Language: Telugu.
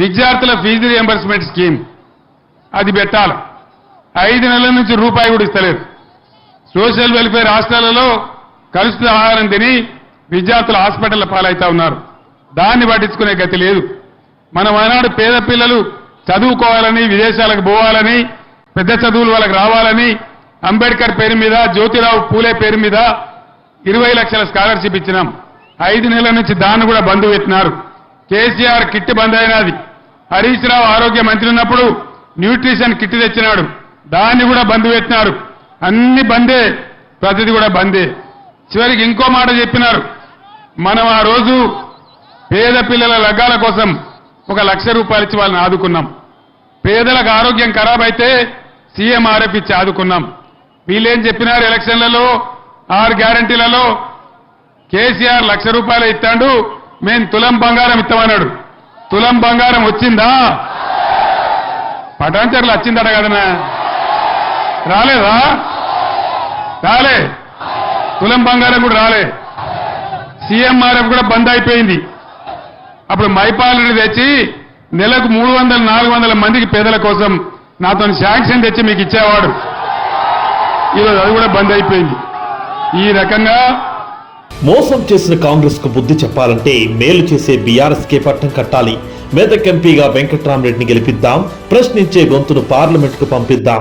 విద్యార్థుల ఫీజు రియంబర్స్మెంట్ స్కీమ్ అది పెట్టాలి. ఐదు నెలల నుంచి రూపాయి కూడా ఇస్తలేదు. సోషల్ వెల్ఫేర్ హాస్టళ్ళలో కలుషిత ఆహారం తిని విద్యార్థులు హాస్పిటల్ పాలవుతా ఉన్నారు. దాన్ని పట్టించుకునే గతి లేదు. మనం ఆనాడు పేద పిల్లలు చదువుకోవాలని విదేశాలకు పోవాలని పెద్ద చదువులు వాళ్ళకి రావాలని అంబేద్కర్ పేరు మీద జ్యోతిరావు పూలే పేరు మీద ఇరవై లక్షల స్కాలర్షిప్ ఇచ్చినాం. ఐదు నెలల నుంచి దాన్ని కూడా బంద్ పెట్టినారు. కేసీఆర్ కిట్ బంద్ అయినది. హరీష్ రావు ఆరోగ్య మంత్రి ఉన్నప్పుడు న్యూట్రిషన్ కిట్ తెచ్చినాడు. దాన్ని కూడా బంద్ పెట్టినారు. అన్ని బందే ప్రతిది కూడా బందే. చివరికి ఇంకో మాట చెప్పినారు. మనం ఆ రోజు పేద పిల్లల లగ్గాల కోసం ఒక లక్ష రూపాయలు ఇచ్చి వాళ్ళని ఆదుకున్నాం. పేదలకు ఆరోగ్యం ఖరాబ్ అయితే సీఎం ఆర్ఎఫ్ ఇచ్చి ఆదుకున్నాం. వీళ్ళేం చెప్పినారు ఎలక్షన్లలో? ఆరు గ్యారంటీలలో కేసీఆర్ లక్ష రూపాయలు ఇస్తాడు మేము తులం బంగారం ఇస్తామన్నాడు. తులం బంగారం వచ్చిందా? పటాంచర్లు వచ్చిందట కదనా. రాలేదా? రాలే. తులం బంగారం కూడా రాలే. సీఎంఆర్ఎఫ్ కూడా బంద్ అయిపోయింది. అప్పుడు మైపాలని తెచ్చి నెలకు మూడు వందల నాలుగు వందల మందికి పేదల కోసం నాతో శాంక్షన్ తెచ్చి మీకు ఇచ్చేవాడు. ఈరోజు అది కూడా బంద్ అయిపోయింది. ఈ రకంగా మోసం చేసిన కాంగ్రెస్కు బుద్ధి చెప్పాలంటే మేలు చేసే బీఆర్ఎస్ కే పట్టం కట్టాలి. మెదక్ ఎంపీగా వెంకట్రామరెడ్డిని గెలిపిద్దాం ప్రశ్నించే గొంతును పార్లమెంట్కు పంపిద్దాం.